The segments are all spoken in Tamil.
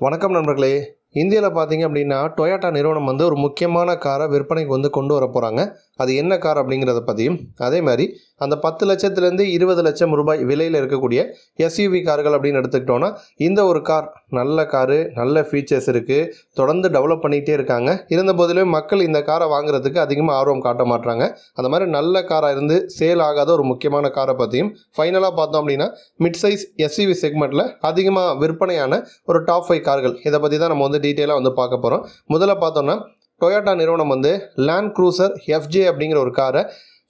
வணக்கம் நண்பர்களே. இந்தியாவில் பார்த்தீங்க அப்படின்னா டொயோட்டா நிறுவனம் வந்து ஒரு முக்கியமான காரை விற்பனைக்கு வந்து கொண்டு வர போகிறாங்க அது என்ன கார் அப்படிங்கிறத பற்றியும் அதே மாதிரி அந்த பத்து லட்சத்துலேருந்து இருபது லட்சம் ரூபாய் விலையில் இருக்கக்கூடிய எஸ்யூவி கார்கள் அப்படின்னு எடுத்துக்கிட்டோன்னா இந்த ஒரு கார் நல்ல காரு நல்ல ஃபீச்சர்ஸ் இருக்குது தொடர்ந்து டெவலப் பண்ணிகிட்டே இருக்காங்க. இருந்த போதிலும் மக்கள் இந்த காரை வாங்குறதுக்கு அதிகமாக ஆர்வம் காட்ட மாட்டாங்க அந்த மாதிரி நல்ல காராக இருந்து சேல் ஆகாத ஒரு முக்கியமான காரை பற்றியும் ஃபைனலாக பார்த்தோம் அப்படின்னா மிட் சைஸ் எஸ்யூவி செக்மெண்ட்டில் அதிகமாக விற்பனையான ஒரு டாப் ஃபைவ் கார்கள். இதை பற்றி தான் நம்ம வந்து டீட்டெயிலாக வந்து பார்க்க போகிறோம் முதல்ல பார்த்தோம்னா டொயோட்டா நிறுவனம் வந்து லேண்ட் க்ரூசர் எஃப்ஜே அப்படிங்கிற ஒரு காரை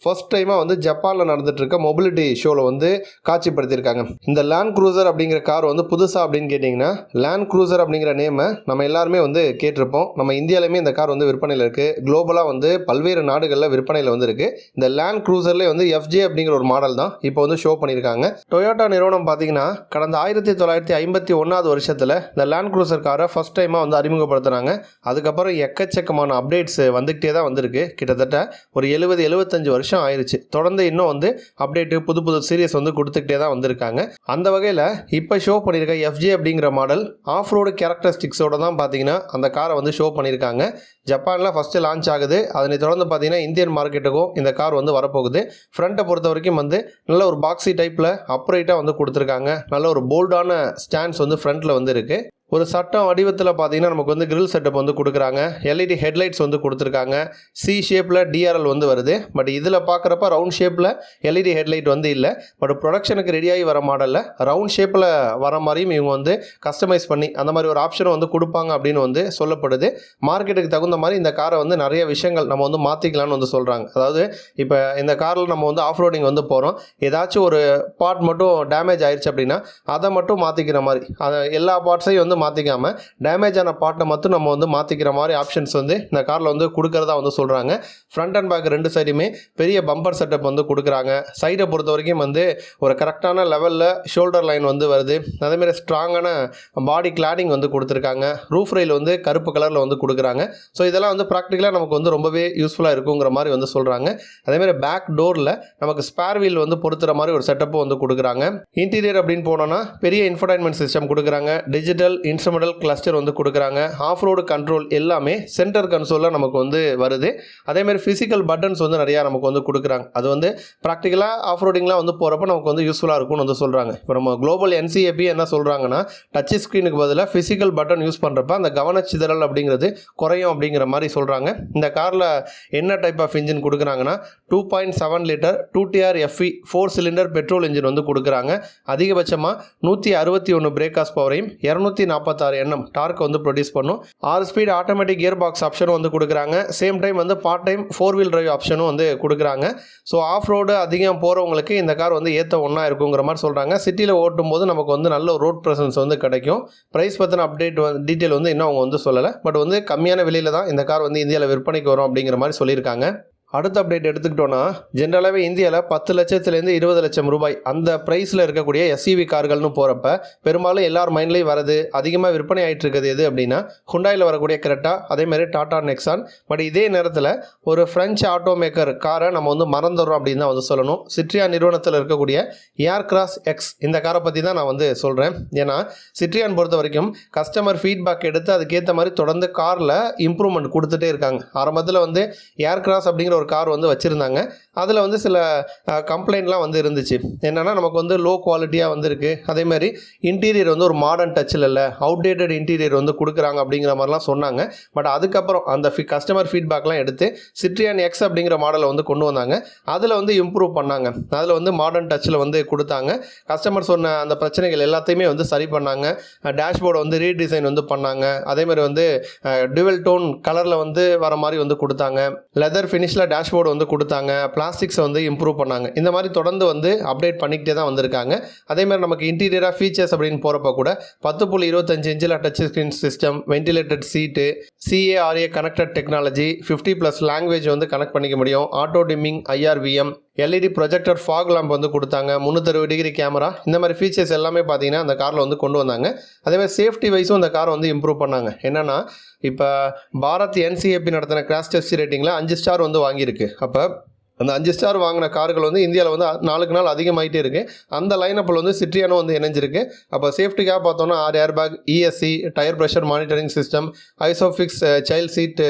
ஃபர்ஸ்ட் டைமாக வந்து ஜப்பானில் நடந்துகிட்ருக்க மொபிலிட்டி ஷோவில் வந்து காட்சிப்படுத்தியிருக்காங்க. இந்த லேண்ட் க்ரூசர் அப்படிங்கிற கார் வந்து புதுசாக அப்படின்னு கேட்டிங்கன்னா லேண்ட் க்ரூசர் அப்படிங்கிற நேமை நம்ம எல்லாருமே வந்து கேட்டிருப்போம். நம்ம இந்தியாவிலுமே இந்த கார் வந்து விற்பனையில் இருக்குது குளோபலாக வந்து பல்வேறு நாடுகளில் விற்பனையில் வந்து இருக்குது இந்த லேண்ட் க்ரூசர்லேயே வந்து எஃப்ஜே அப்படிங்கிற ஒரு மாடல் தான் இப்போ வந்து ஷோ பண்ணியிருக்காங்க. டொயோட்டா நிறுவனம் பார்த்தீங்கன்னா கடந்த ஆயிரத்தி தொள்ளாயிரத்தி ஐம்பத்தி ஒன்றாவது வருஷத்தில் இந்த லேண்ட் க்ரூசர் காரை ஃபர்ஸ்ட் டைமாக வந்து அறிமுகப்படுத்துனாங்க. அதுக்கப்புறம் எக்கச்சக்கமான அப்டேட்ஸ் வந்துக்கிட்டே தான் வந்திருக்கு. கிட்டத்தட்ட ஒரு எழுபது எழுபத்தஞ்சு வருஷம் ஆயிடுச்சு தொடர்ந்து இன்னும் வந்து அப்டேட்டு புது புது சீரியஸ் வந்து கொடுத்துக்கிட்டே தான் வந்திருக்காங்க. அந்த வகையில் இப்போ ஷோ பண்ணியிருக்க எஃப்ஜே அப்படிங்கிற மாடல் ஆஃப் ரோடு கேரக்டரிஸ்டிக்ஸோட தான் பார்த்தீங்கன்னா அந்த காரை வந்து ஷோ பண்ணியிருக்காங்க ஜப்பானில் ஃபஸ்ட்டு லான்ச் ஆகுது. அதனை தொடர்ந்து பார்த்தீங்கன்னா இந்தியன் மார்க்கெட்டுக்கும் இந்த கார் வந்து வரப்போகுது. ஃப்ரண்ட்டை பொறுத்த வரைக்கும் வந்து நல்ல ஒரு பாக்ஸி டைப்பில் அப்ரைட்டாக வந்து கொடுத்துருக்காங்க. நல்ல ஒரு போல்டான ஸ்டாண்ட்ஸ் வந்து ஃப்ரண்ட்டில் வந்து இருக்குது ஒரு சட்டம் வடிவத்தில் பார்த்தீங்கன்னா நமக்கு வந்து கிரில் செட்டப் வந்து கொடுக்குறாங்க. எல்இடி ஹெட்லைட்ஸ் வந்து கொடுத்துருக்காங்க. சி ஷேப்பில் டிஆர்எல் வந்து வருது. பட் இதில் பார்க்குறப்ப ரவுண்ட் ஷேப்பில் எல்இடி ஹெட்லைட் வந்து இல்லை. பட் ப்ரொடக்ஷனுக்கு ரெடியாகி வர மாடலில் ரவுண்ட் ஷேப்பில் வர மாதிரியும் இவங்க வந்து கஸ்டமைஸ் பண்ணி அந்த மாதிரி ஒரு ஆப்ஷனை வந்து கொடுப்பாங்க அப்படின்னு வந்து சொல்லப்படுது. மார்க்கெட்டுக்கு தகுந்த மாதிரி இந்த காரை வந்து நிறைய விஷயங்கள் நம்ம வந்து மாற்றிக்கலாம்னு வந்து சொல்கிறாங்க அதாவது இப்போ இந்த காரில் நம்ம வந்து ஆஃப் ரோடிங் வந்து போகிறோம் ஏதாச்சும் ஒரு பார்ட் மட்டும் டேமேஜ் ஆயிடுச்சு அப்படின்னா அதை மட்டும் மாற்றிக்கிற மாதிரி. அதை எல்லா பார்ட்ஸையும் வந்து மாற்றிக்காமல் டேமேஜ் ஆன பார்ட்டை மட்டும் நம்ம வந்து மாற்றிக்கிற மாதிரி ஆப்ஷன்ஸ் வந்து இந்த காரில் வந்து கொடுக்குறதா வந்து சொல்கிறாங்க ஃப்ரண்ட் அண்ட் பேக் ரெண்டு சைடுமே பெரிய பம்பர் செட்டப் வந்து கொடுக்குறாங்க. சைடை பொறுத்த வரைக்கும் வந்து ஒரு கரெக்டான லெவலில் ஷோல்டர் லைன் வந்து வருது. அதேமாதிரி ஸ்ட்ராங்கான பாடி கிளாடிங் வந்து கொடுத்துருக்காங்க. ரூஃப் ரயில் வந்து கருப்பு கலரில் வந்து கொடுக்குறாங்க. ஸோ இதெல்லாம் வந்து ப்ராக்டிக்கலாக நமக்கு வந்து ரொம்பவே யூஸ்ஃபுல்லாக இருக்குங்கிற மாதிரி வந்து சொல்கிறாங்க அதேமாதிரி பேக் டோரில் நமக்கு ஸ்பேர் வீல் வந்து பொறுத்துற மாதிரி ஒரு செட்டப்பும் வந்து கொடுக்குறாங்க. இன்டீரியர் அப்படின்னு போனோன்னா பெரிய இன்ஃபர்டைன்மெண்ட் சிஸ்டம் கொடுக்குறாங்க. டிஜிட்டல் இன்ஸ்ட்ருமெண்டல் கிளஸ்டர் வந்து கொடுக்குறாங்க. ஆஃப் ரோடு கண்ட்ரோல் எல்லாமே சென்டர் கன்சோலில் நமக்கு வந்து வருது. அதேமாதிரி ஃபிசிக்கல் பட்டன்ஸ் வந்து நிறையா நமக்கு வந்து கொடுக்குறாங்க. அது வந்து ப்ராக்டிக்கலாக ஆஃப் ரோடிங்லாம் வந்து போகிறப்ப நமக்கு வந்து யூஸ்ஃபுல்லாக இருக்கும்னு வந்து சொல்கிறாங்க இப்போ நம்ம குளோபல் என்சிஏபி என்ன சொல்கிறாங்கன்னா டச் ஸ்க்ரீனுக்கு பதிலாக ஃபிசிக்கல் பட்டன் யூஸ் பண்ணுறப்ப அந்த கவனச்சிதறல் அப்படிங்கிறது குறையும் அப்படிங்கிற மாதிரி சொல்கிறாங்க இந்த காரில் என்ன டைப் ஆஃப் இன்ஜின் கொடுக்குறாங்கன்னா two point seven litre two TR FE four cylinder petrol engine வந்து கொடுக்குறாங்க. அதிகபட்சமாக நூற்றி அறுபத்தி ஒன்று பிரேக்காஸ் பவரையும் இரநூத்தி நாற்பத்தாறு எண்ணம் டார்க் வந்து ப்ரொடியூஸ் பண்ணும். ஆறு ஸ்பீட் ஆட்டோமேட்டிக் கியர் பாக்ஸ் ஆப்ஷனும் வந்து கொடுக்குறாங்க. சேம் டைம் வந்து part time four wheel drive ஆப்ஷனும் வந்து கொடுக்குறாங்க. ஸோ ஆஃப் ரோடு அதிகம் போகிறவங்களுக்கு இந்த கார் வந்து ஏற்ற ஒன்றா இருக்குங்கிற மாதிரி சொல்கிறாங்க சிட்டியில் ஓட்டும் போது நமக்கு வந்து நல்ல ரோட் ப்ரெசன்ஸ் வந்து கிடைக்கும். ப்ரைஸ் பற்றின அப்டேட் வந்து டீட்டெயில் வந்து இன்னும் அவங்க வந்து சொல்லலை. பட் வந்து கம்மியான விலையில் தான் இந்த கார் வந்து இந்தியாவில் விற்பனைக்கு வரும் அப்படிங்கிற மாதிரி சொல்லியிருக்காங்க. அடுத்த அப்டேட் எடுத்துக்கிட்டோன்னா ஜென்ரலாகவே இந்தியாவில் பத்து லட்சத்துலேருந்து இருபது லட்சம் ரூபாய் அந்த ப்ரைஸில் இருக்கக்கூடிய எஸ்இவி கார்கள்னு போகிறப்ப பெரும்பாலும் எல்லார் மைண்ட்லேயும் வரது அதிகமாக விற்பனை ஆகிட்டு இருக்குது எது அப்படின்னா ஹுண்டாயில் வரக்கூடிய கிரெட்டா அதேமாதிரி டாடா நெக்ஸான் பட் இதே நேரத்தில் ஒரு ஃப்ரெஞ்ச் ஆட்டோ மேக்கர் காரை நம்ம வந்து மறந்துடுறோம் அப்படின்னு தான் வந்து சொல்லணும். சிட்ரியா நிறுவனத்தில் இருக்கக்கூடிய ஏர் கிராஸ் எக்ஸ் இந்த காரை பற்றி தான் நான் வந்து சொல்கிறேன் ஏன்னா சிட்ரியான் பொறுத்த வரைக்கும் கஸ்டமர் ஃபீட்பேக் எடுத்து அதுக்கேற்ற மாதிரி தொடர்ந்து காரில் இம்ப்ரூவ்மெண்ட் கொடுத்துட்டே இருக்காங்க. ஆரம்பத்தில் வந்து ஏர் கிராஸ் அப்படிங்கிற ஒரு கார் வந்து வச்சுருந்தாங்க. அதில் வந்து சில கம்ப்ளைண்ட்லாம் வந்து இருந்துச்சு. என்னென்னா நமக்கு வந்து லோ குவாலிட்டியாக வந்திருக்கு அதேமாதிரி இன்டீரியர் வந்து ஒரு மாடர்ன் டச்சில் இல்லை. அவுடேட்டட் இன்டீரியர் வந்து கொடுக்குறாங்க அப்படிங்கிற மாதிரிலாம் சொன்னாங்க. பட் அதுக்கப்புறம் அந்த ஃபி கஸ்டமர் ஃபீட்பேக்லாம் எடுத்து சிட்ரியான் எக்ஸ் அப்படிங்கிற மாடலை வந்து கொண்டு வந்தாங்க. அதில் வந்து இம்ப்ரூவ் பண்ணாங்க. அதில் வந்து மாடர்ன் டச்சில் வந்து கொடுத்தாங்க. கஸ்டமர் சொன்ன அந்த பிரச்சனைகள் எல்லாத்தையுமே வந்து சரி பண்ணாங்க. டேஷ்போர்டை வந்து ரீடிசைன் வந்து பண்ணாங்க. அதேமாதிரி வந்து டுவெல் டோன் கலரில் வந்து வர மாதிரி வந்து கொடுத்தாங்க. லெதர் ஃபினிஷில் டேஷ்போர்டு வந்து கொடுத்தாங்க. பிளாஸ்டிக்ஸை வந்து இம்ப்ரூவ் பண்ணாங்க. இந்த மாதிரி தொடர்ந்து வந்து அப்டேட் பண்ணிக்கிட்டே தான் வந்திருக்காங்க. அதேமாதிரி நமக்கு இன்டீரியராக ஃபீச்சர்ஸ் அப்படின்னு போகிறப்ப கூட பத்து புள்ளி இருபத்தஞ்சு இன்ச்சில் touch screen system ventilated seat CARA connected technology fifty plus language வந்து கனெக்ட் பண்ணிக்க முடியும். Auto dimming IRVM LED projector fog lamp வந்து கொடுத்தாங்க. முந்நூற்றறுபது டிகிரி கேமரா இந்த மாதிரி ஃபீச்சர்ஸ் எல்லாமே பார்த்தீங்கன்னா அந்த காரில் வந்து கொண்டு வந்தாங்க. அதேமாதிரி சேஃப்டி வைஸும் அந்த காரை வந்து இம்ப்ரூவ் பண்ணாங்க. என்னென்னா இப்போ பாரத் என்சிஏபி நடத்தின கிராஷ் டெஸ்ட் ரேட்டிங்கில் அஞ்சு ஸ்டார் வந்து வாங்கியிருக்கு. அப்போ அந்த அஞ்சு ஸ்டார் வாங்கின கார்கள் வந்து இந்தியாவில் வந்து நாளுக்கு நாள் அதிகமாகிட்டே இருக்குது அந்த லைனப்பில் வந்து சிட்ரியானோ வந்து இணைஞ்சிருக்கு. அப்போ சேஃப்டிக்காக பார்த்தோன்னா ஆறு air bag ESC tyre pressure monitoring system isofix child seat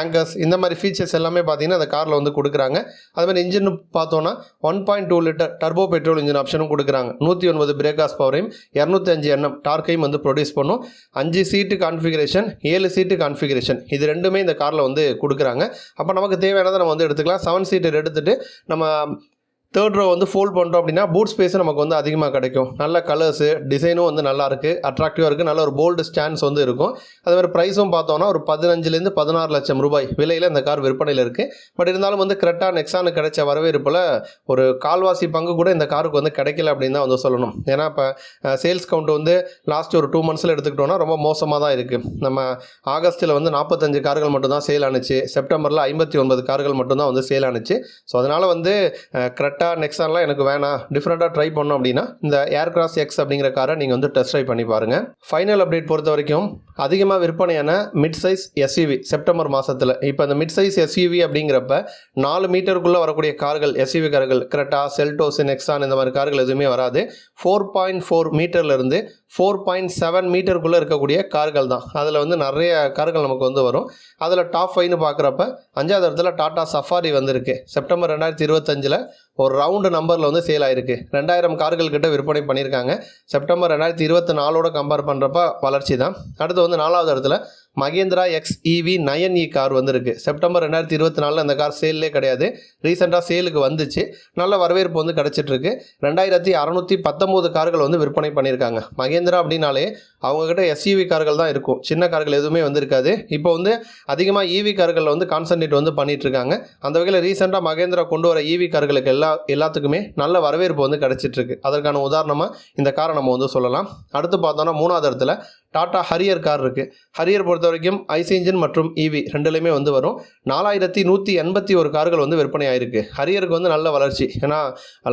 anchors இந்த மாதிரி ஃபீச்சர்ஸ் எல்லாமே பார்த்தீங்கன்னா அந்த காரில் வந்து கொடுக்குறாங்க. அதுமாதிரி இன்ஜின் பார்த்தோன்னா one point two litre turbo petrol engine ஆப்ஷனும் கொடுக்குறாங்க. நூற்றி ஒன்பது பிரேக்காஸ் பவரையும் இரநூத்தி அஞ்சு எண்ணம் டார்க்கையும் வந்து ப்ரொடியூஸ் பண்ணும். அஞ்சு சீட்டு கான்ஃபிகரேஷன் ஏழு சீட்டு கான்ஃபிகரேஷன் இது ரெண்டுமே இந்த காரில் வந்து கொடுக்குறாங்க. அப்போ நமக்கு தேவையானதை நம்ம வந்து எடுத்துக்கலாம். செவன் சீட்டர் எடுத்துகிட்டு நம்ம தேர்ட் ரோ வந்து ஃபோல்ட் பண்ணுறோம் அப்படின்னா பூட் ஸ்பேஸும் நமக்கு வந்து அதிகமாக கிடைக்கும். நல்ல கலர்ஸு டிசைனும் வந்து நல்லா இருக்குது அட்ராக்டிவாக இருக்குது நல்ல ஒரு போல்டு ஸ்டாண்ட்ஸ் வந்து இருக்கும். அதே மாதிரி ப்ரைஸும் பார்த்தோன்னா ஒரு பதினஞ்சுலேருந்து பதினாறு லட்சம் ரூபாய் விலையில் இந்த கார் விற்பனையில் இருக்குது பட் இருந்தாலும் வந்து கரெக்டாக நெக்ஸானு கிடைச்ச வரவேற்பில் ஒரு கால்வாசி பங்கு கூட இந்த காருக்கு வந்து கிடைக்கல அப்படின்னு தான் வந்து சொல்லணும். ஏன்னா இப்போ சேல்ஸ் கவுண்ட் வந்து லாஸ்ட் ஒரு டூ மந்த்ஸில் எடுத்துக்கிட்டோம்னா ரொம்ப மோசமாக தான் இருக்குது நம்ம ஆகஸ்ட்டில் வந்து நாற்பத்தஞ்சு கார்கள் மட்டும்தான் சேல் ஆனிச்சு. செப்டம்பரில் ஐம்பத்தி ஒன்பது கார்கள் மட்டும்தான் வந்து சேல் ஆனிச்சு. ஸோ அதனால் வந்து கரெக்டாக நெக்ஸான்லாம் எனக்கு வேணாம். டிஃப்ரெண்ட்டாக ட்ரை பண்ணோம் அப்படின்னா இந்த ஏர்கிராஸ் எக்ஸ் அப்படிங்கிற காரை நீங்கள் வந்து டெஸ்ட் ட்ரை பண்ணி பாருங்கள் ஃபைனல் அப்டேட் பொறுத்த வரைக்கும் அதிகமாக விற்பனையான மிட் சைஸ் எஸ்யூவி செப்டம்பர் மாதத்தில் இப்போ இந்த மிட் சைஸ் எஸ்யூவி அப்படிங்கிறப்ப நாலு மீட்டருக்குள்ளே வரக்கூடிய கார்கள் எஸ்யூவி கார்கள் கிரெட்டா செல்டோஸ் நெக்ஸான் இந்த மாதிரி கார்கள் எதுவுமே வராது. ஃபோர் பாயிண்ட் ஃபோர் மீட்டர்லேருந்து ஃபோர் பாயிண்ட் செவன் மீட்டருக்குள்ளே இருக்கக்கூடிய கார்கள் தான். அதில் வந்து நிறைய கார்கள் நமக்கு வந்து வரும். அதில் டாப் ஃபைவ்னு பார்க்குறப்ப அஞ்சாவது இடத்துல டாடா சஃபாரி வந்திருக்கு. செப்டம்பர் ரெண்டாயிரத்தி இருபத்தஞ்சில் ஒரு ரவுண்டு நம்பரில் வந்து சேல் ஆயிருக்கு. ரெண்டாயிரம் கார்கள் கிட்ட விற்பனை பண்ணியிருக்காங்க. செப்டம்பர் ரெண்டாயிரத்தி இருபத்தி நாலோட கம்பேர் பண்ணுறப்ப வளர்ச்சி தான். அடுத்து வந்து நாலாவது இடத்துல Mahindra X EV nine E car வந்திருக்கு. செப்டம்பர் ரெண்டாயிரத்தி இருபத்தி நாலில் அந்த கார் சேல்லே கிடையாது. ரீசெண்டாக சேலுக்கு வந்துச்சு. நல்ல வரவேற்பு வந்து கிடச்சிட்ருக்கு. ரெண்டாயிரத்தி அறநூற்றி பத்தொம்போது கார்கள் வந்து விற்பனை பண்ணியிருக்காங்க. மகேந்திரா அப்படின்னாலே அவங்கக்கிட்ட எஸ்இவி கார்கள் தான் இருக்கும். சின்ன கார்கள் எதுவுமே வந்திருக்காது. இப்போ வந்து அதிகமாக இவி கார்களில் வந்து கான்சன்ட்ரேட் வந்து பண்ணிகிட்ருக்காங்க இருக்காங்க அந்த வகையில் ரீசெண்டாக மகேந்திரா கொண்டு வர இவி கார்களுக்கு எல்லா எல்லாத்துக்குமே நல்ல வரவேற்பு வந்து கிடச்சிட்ருக்கு. அதற்கான உதாரணமாக இந்த காரை நம்ம வந்து சொல்லலாம். அடுத்து பார்த்தோன்னா மூணாவது இடத்துல டாடா ஹரியர் கார் இருக்குது ஹரியர் பொறுத்த வரைக்கும் ஐஸ் இன்ஜின் மற்றும் இவி ரெண்டுலையுமே வந்து வரும். நாலாயிரத்தி நூற்றி எண்பத்தி ஒரு கார்கள் வந்து விற்பனை ஆயிருக்கு. ஹரியருக்கு வந்து நல்ல வளர்ச்சி. ஏன்னா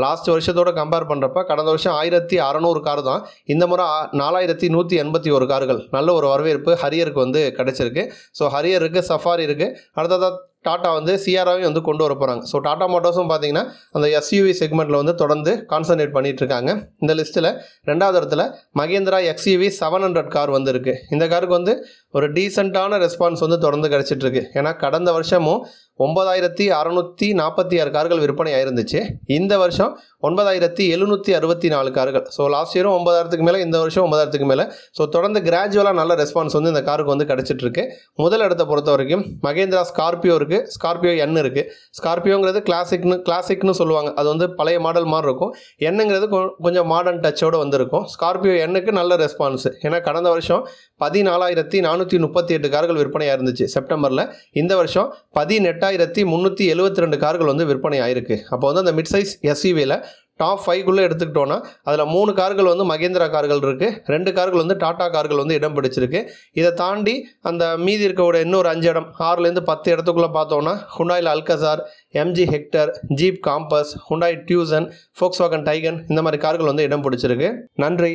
லாஸ்ட் வருஷத்தோட கம்பேர் பண்ணுறப்ப கடந்த வருஷம் ஆயிரத்தி அறநூறு கார் தான். இந்த முறை நாலாயிரத்தி நூற்றி எண்பத்தி ஒரு கார்கள். நல்ல ஒரு வரவேற்பு ஹரியருக்கு வந்து கிடச்சிருக்கு. ஸோ ஹரியர் இருக்குது சஃபாரி இருக்குது அடுத்ததாக டாட்டா வந்து சிஆராவையும் வந்து கொண்டு வர போகிறாங்க ஸோ டாட்டா மோட்டார்ஸும் பார்த்தீங்கன்னா அந்த எஸ்யூவி செக்மெண்ட்டில் வந்து தொடர்ந்து கான்சன்ட்ரேட் பண்ணிட்டு இருக்காங்க. இந்த லிஸ்ட்டில் ரெண்டாவது இடத்துல Mahindra XUV seven hundred car வந்திருக்கு. இந்த காருக்கு வந்து ஒரு டீசெண்டான ரெஸ்பான்ஸ் வந்து தொடர்ந்து கிடச்சிட்ருக்கு ஏன்னா கடந்த வருஷமும் ஒன்பதாயிரத்தி அறநூற்றி நாற்பத்தி ஆறு கார்கள் விற்பனை ஆயிருந்துச்சு இந்த வருஷம் ஒன்பதாயிரத்தி எழுநூற்றி அறுபத்தி நாலு கார்கள். ஸோ லாஸ்ட் இயரும் ஒன்பதாயிரத்துக்கு மேலே இந்த வருஷம் ஒன்பதாயிரத்துக்கு மேலே. ஸோ தொடர்ந்து கிராஜுவலாக நல்ல ரெஸ்பான்ஸ் வந்து இந்த காருக்கு வந்து கிடச்சிட்ருக்கு. முதல் இடத்தை பொறுத்த வரைக்கும் மகேந்திரா ஸ்கார்பியோ இருக்குது ஸ்கார்பியோ என் இருக்குது ஸ்கார்பியோங்கிறது கிளாசிக்னு கிளாசிக்னு சொல்லுவாங்க. அது வந்து பழைய மாடல் மாதிரி இருக்கும். என்னங்கிறது கொ- கொஞ்சம் மாடர்ன் டச்சோட வந்திருக்கும். ஸ்கார்பியோ எண்ணுக்கு நல்ல ரெஸ்பான்ஸ் ஏன்னா கடந்த வருஷம் பதினாலாயிரத்தி நானூற்றி முப்பத்தி எட்டு கார்கள் விற்பனையாக இருந்துச்சு செப்டம்பரில் இந்த வருஷம் எட்டாயிரத்தி முந்நூற்றி எழுபத்தி ரெண்டு கார்கள் வந்து விற்பனை ஆயிருக்கு. அப்போ வந்து அந்த மிட் சைஸ் எஸ்யூவியில் டாப் ஃபைவ்க்குள்ளே எடுத்துக்கிட்டோன்னா அதில் மூணு கார்கள் வந்து மகேந்திரா கார்கள் இருக்குது ரெண்டு கார்கள் வந்து டாடா கார்கள் வந்து இடம் பிடிச்சிருக்கு. இதை தாண்டி அந்த மீதி இருக்கக்கூடிய இன்னொரு அஞ்சு இடம் ஆறுலேருந்து பத்து இடத்துக்குள்ளே பார்த்தோன்னா ஹுண்டாயில் Alcazar MG Hector Jeep Compass Hyundai Tucson Volkswagen Taigun இந்த மாதிரி கார்கள் வந்து இடம் பிடிச்சிருக்கு. நன்றி.